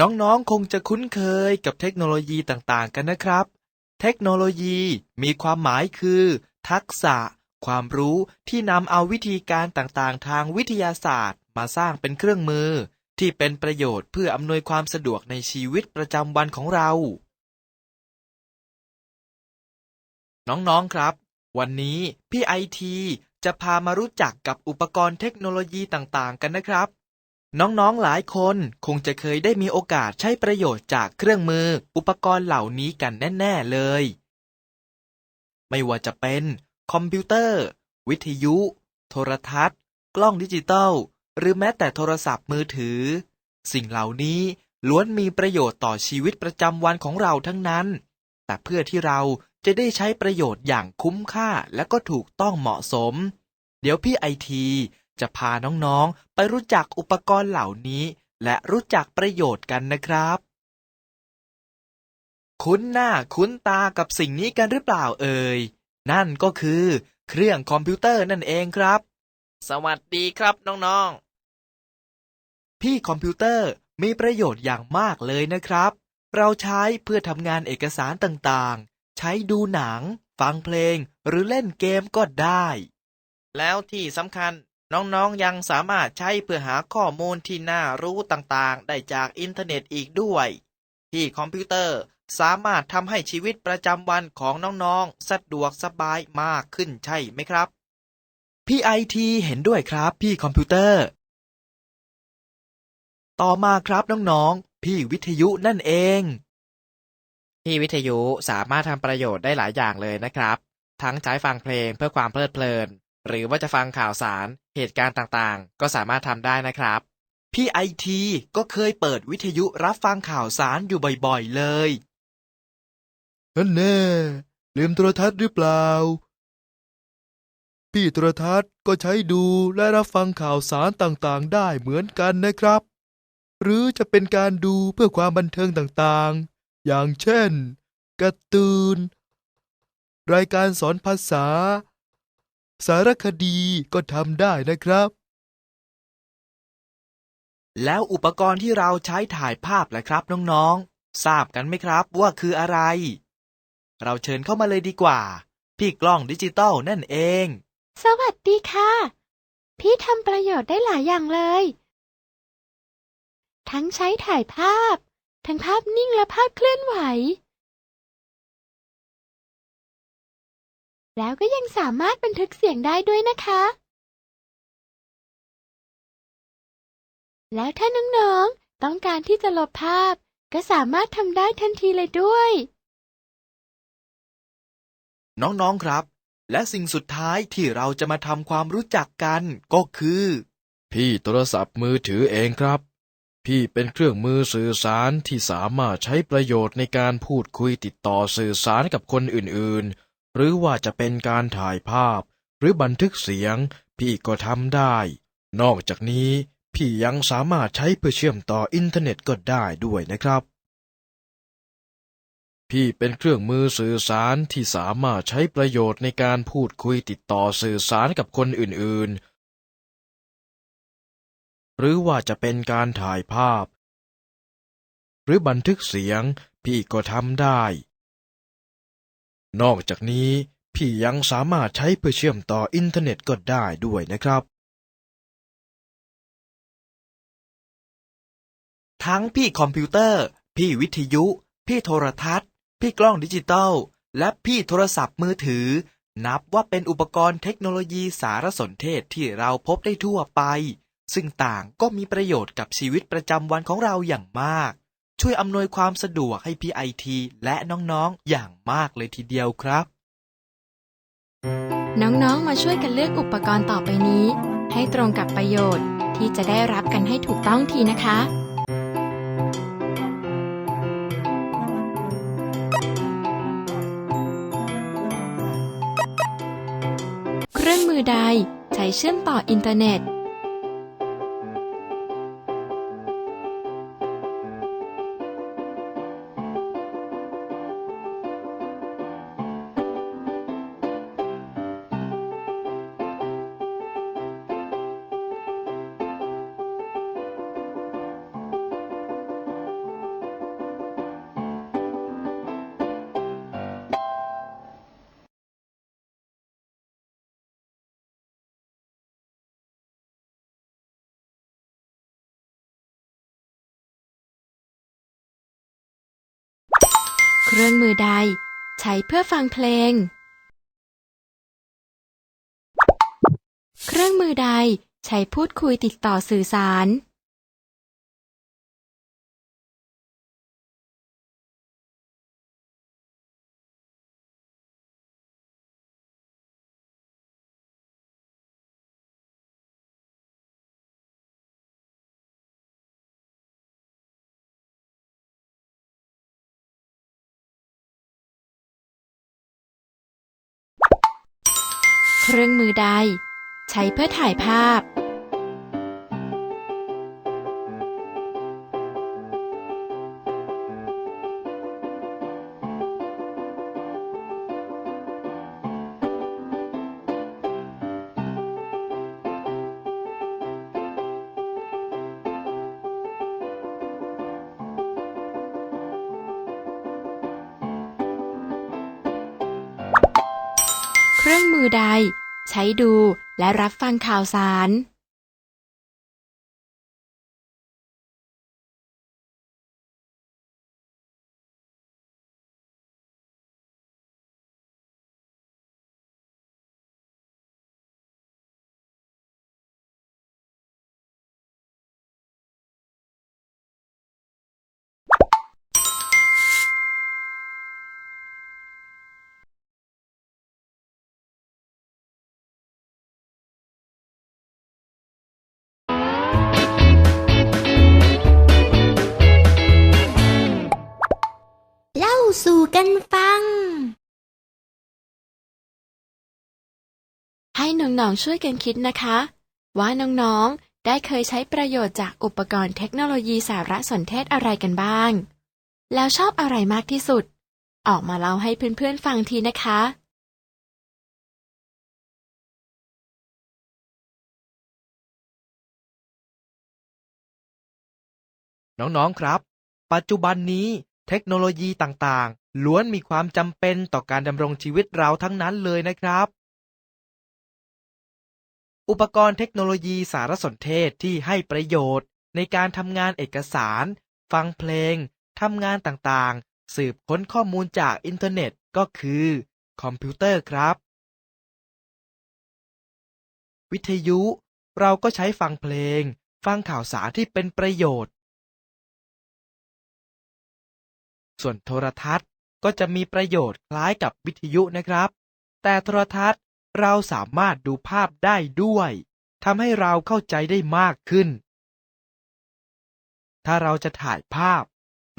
น้องๆ คงจะคุ้นเคยกับเทคโนโลยีต่างๆ กันนะครับ เทคโนโลยีมีความหมายคือ ทักษะ ความรู้ที่นำเอาวิธีการต่างๆ ทางวิทยาศาสตร์ มาสร้างเป็นเครื่องมือ ที่เป็นประโยชน์เพื่ออำนวยความสะดวกในชีวิตประจำวันของเรา น้องๆ ครับ วันนี้พี่ไอทีจะพามารู้จักกับอุปกรณ์เทคโนโลยีต่างๆ กันนะครับ น้องๆ หลายคนคงจะเคยได้มีโอกาสใช้ประโยชน์จากเครื่องมืออุปกรณ์เหล่านี้กันแน่ ๆ เลย ไม่ว่าจะเป็นคอมพิวเตอร์ วิทยุ โทรทัศน์ กล้องดิจิตอล หรือแม้แต่โทรศัพท์มือถือ สิ่งเหล่านี้ล้วนมีประโยชน์ต่อชีวิตประจำวันของเราทั้งนั้น แต่เพื่อที่เราจะได้ใช้ประโยชน์อย่างคุ้มค่าและก็ถูกต้องเหมาะสม เดี๋ยวพี่ไอที จะพาน้องๆ ไปรู้จักอุปกรณ์เหล่านี้ และรู้จักประโยชน์กันนะครับ คุ้นหน้าคุ้นตากับสิ่งนี้กันหรือเปล่าเอ่ย นั่นก็คือ เครื่องคอมพิวเตอร์นั่นเองครับ สวัสดีครับน้องๆ พี่คอมพิวเตอร์มีประโยชน์อย่างมากเลยนะครับ เราใช้เพื่อทำงานเอกสารต่างๆ ใช้ดูหนัง ฟังเพลง หรือเล่นเกมก็ได้ แล้วที่สำคัญ น้องๆ ยังสามารถใช้เพื่อหาข้อมูลที่น่ารู้ต่างๆ ได้จากอินเทอร์เน็ตอีกด้วย ที่คอมพิวเตอร์สามารถทำให้ชีวิตประจำวันของน้องๆ สะดวกสบายมากขึ้นใช่ไหมครับ พี่ไอทีเห็นด้วยครับพี่คอมพิวเตอร์ ต่อมาครับน้องๆ พี่วิทยุนั่นเองที่วิทยุสามารถทำประโยชน์ได้หลายอย่างเลยนะครับ ทั้งใช้ฟังเพลงเพื่อความเพลิดเพลิน หรือว่าจะฟังข่าวสารเหตุการณ์ต่างๆ ก็สามารถทำได้นะครับ พี่ไอทีก็เคยเปิดวิทยุรับฟังข่าวสารอยู่บ่อยๆเลยนั่นแน่ลืมโทรทัศน์หรือเปล่า พี่โทรทัศน์ก็ใช้ดูและรับฟังข่าวสารต่างๆ ได้เหมือนกันนะครับ หรือจะเป็นการดูเพื่อความบันเทิงต่างๆ อย่างเช่นการ์ตูนรายการสอนภาษา สารคดีก็ทำได้นะครับ แล้วอุปกรณ์ที่เราใช้ถ่ายภาพล่ะครับน้องๆ ทราบกันไหมครับว่าคืออะไร เราเชิญเข้ามาเลยดีกว่า พี่กล้องดิจิตอลนั่นเอง สวัสดีค่ะ พี่ทำประโยชน์ได้หลายอย่างเลย ทั้งใช้ถ่ายภาพ ทั้งภาพนิ่งและภาพเคลื่อนไหว แล้วก็ยังสามารถบันทึกเสียงได้ด้วยนะคะ แล้วถ้าน้องๆ ต้องการที่จะลบภาพ ก็สามารถทำได้ทันทีเลยด้วย น้องๆครับ และสิ่งสุดท้ายที่เราจะมาทำความรู้จักกันก็คือ พี่โทรศัพท์มือถือเองครับ พี่เป็นเครื่องมือสื่อสารที่สามารถใช้ประโยชน์ในการพูดคุยติดต่อสื่อสารกับคนอื่นๆ หรือว่าจะเป็นการถ่ายภาพ หรือบันทึกเสียง พี่ก็ทำได้ นอกจากนี้ พี่ยังสามารถใช้เพื่อเชื่อมต่ออินเทอร์เน็ตก็ได้ด้วยนะครับ พี่เป็นเครื่องมือสื่อสารที่สามารถใช้ประโยชน์ในการพูดคุยติดต่อสื่อสารกับคนอื่นๆ หรือว่าจะเป็นการถ่ายภาพ หรือบันทึกเสียง พี่ก็ทำได้ นอกจากนี้พี่ยังสามารถใช้เพื่อเชื่อมต่ออินเทอร์เน็ตก็ได้ด้วยนะครับ ทั้งพี่คอมพิวเตอร์ พี่วิทยุ พี่โทรทัศน์ พี่กล้องดิจิตอลและพี่โทรศัพท์มือถือ นับว่าเป็นอุปกรณ์เทคโนโลยีสารสนเทศที่เราพบได้ทั่วไป ซึ่งต่างก็มีประโยชน์กับชีวิตประจำวันของเราอย่างมาก ช่วยอำนวยความสะดวกให้พี่ไอทีและน้องๆอย่างมากเลยทีเดียวครับ น้องๆมาช่วยกันเลือกอุปกรณ์ต่อไปนี้ ให้ตรงกับประโยชน์ที่จะได้รับกันให้ถูกต้องทีนะคะเครื่องมือใดใช้เชื่อมต่ออินเทอร์เน็ต เครื่องมือใด ใช้เพื่อฟังเพลง เครื่องมือใดใช้พูดคุยติดต่อสื่อสาร รื่องมือใด ใช้เพื่อถ่ายภาพ เครื่องมือใด ใช้ดูและรับฟังข่าวสาร สู่กันฟัง ให้น้องๆช่วยกันคิดนะคะ ว่าน้องๆได้เคยใช้ประโยชน์จากอุปกรณ์เทคโนโลยีสารสนเทศอะไรกันบ้าง แล้วชอบอะไรมากที่สุด ออกมาเล่าให้เพื่อนๆฟังทีนะคะน้อง ๆ ครับ ปัจจุบันนี้ เทคโนโลยีต่างๆ ล้วนมีความจำเป็นต่อการดำรงชีวิตเราทั้งนั้นเลยนะครับ อุปกรณ์เทคโนโลยีสารสนเทศที่ให้ประโยชน์ ในการทำงานเอกสาร ฟังเพลง ทำงานต่างๆ สืบค้นข้อมูลจากอินเทอร์เน็ตก็คือ คอมพิวเตอร์ครับ วิทยุ เราก็ใช้ฟังเพลง ฟังข่าวสารที่เป็นประโยชน์ ส่วนโทรทัศน์ก็จะมีประโยชน์คล้ายกับวิทยุนะครับ แต่โทรทัศน์เราสามารถดูภาพได้ด้วยทำให้เราเข้าใจได้มากขึ้น ถ้าเราจะถ่ายภาพ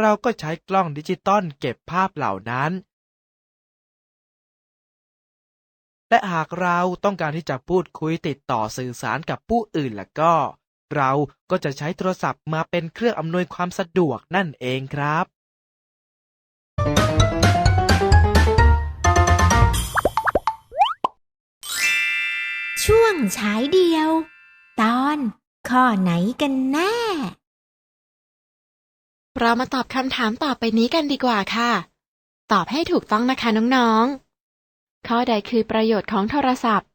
เราก็ใช้กล้องดิจิตอลเก็บภาพเหล่านั้น และหากเราต้องการที่จะพูดคุยติดต่อสื่อสารกับผู้อื่นแล้วก็ เราก็จะใช้โทรศัพท์มาเป็นเครื่องอำนวยความสะดวกนั่นเองครับ ช่วงฉายเดียว ตอนข้อไหนกันแน่ เรามาตอบคำถามต่อไปนี้กันดีกว่าค่ะ ตอบให้ถูกต้องนะคะน้องๆ ข้อใดคือประโยชน์ของโทรศัพท์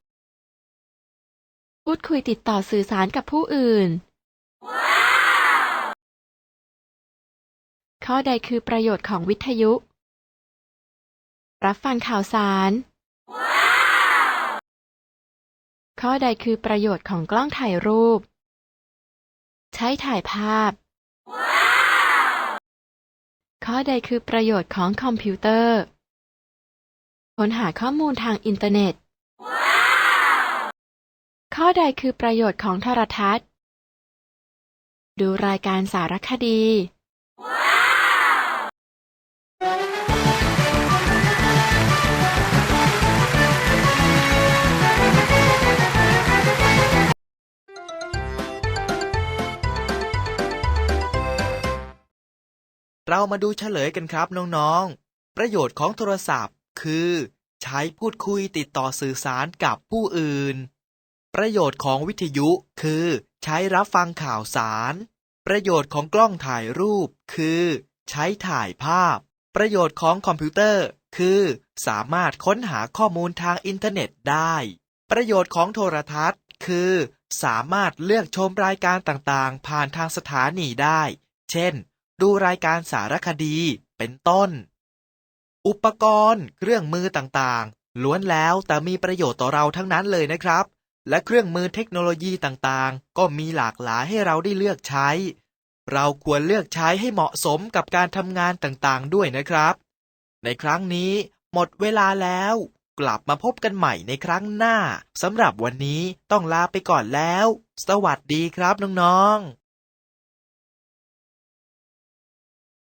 พูดคุยติดต่อสื่อสารกับผู้อื่น ข้อใดคือประโยชน์ของวิทยุ รับฟังข่าวสาร ข้อใดคือประโยชน์ของกล้องถ่ายรูป ใช้ถ่ายภาพ ข้อใดคือประโยชน์ของคอมพิวเตอร์ ค้นหาข้อมูลทางอินเทอร์เน็ต ข้อใดคือประโยชน์ของโทรทัศน์ ดูรายการสารคดี เรามาดูเฉลยกันครับน้องๆ ประโยชน์ของโทรศัพท์ คือ ใช้พูดคุยติดต่อสื่อสารกับผู้อื่น ประโยชน์ของวิทยุคือ ใช้รับฟังข่าวสาร ประโยชน์ของกล้องถ่ายรูป คือ ใช้ถ่ายภาพ ประโยชน์ของคอมพิวเตอร์ คือ สามารถค้นหาข้อมูลทางอินเทอร์เน็ตได้ ประโยชน์ของโทรทัศน์ คือ สามารถเลือกชมรายการต่างๆ ผ่านทางสถานีได้ เช่น ดูรายการสารคดี เป็นต้น อุปกรณ์ เครื่องมือต่างๆ ล้วนแล้วแต่มีประโยชน์ต่อเราทั้งนั้นเลยนะครับ และเครื่องมือเทคโนโลยีต่างๆ ก็มีหลากหลายให้เราได้เลือกใช้ เราควรเลือกใช้ให้เหมาะสมกับการทำงานต่างๆ ด้วยนะครับ ในครั้งนี้หมดเวลาแล้วกลับมาพบกันใหม่ในครั้งหน้าสำหรับวันนี้ต้องลาไปก่อนแล้ว สวัสดีครับน้องๆ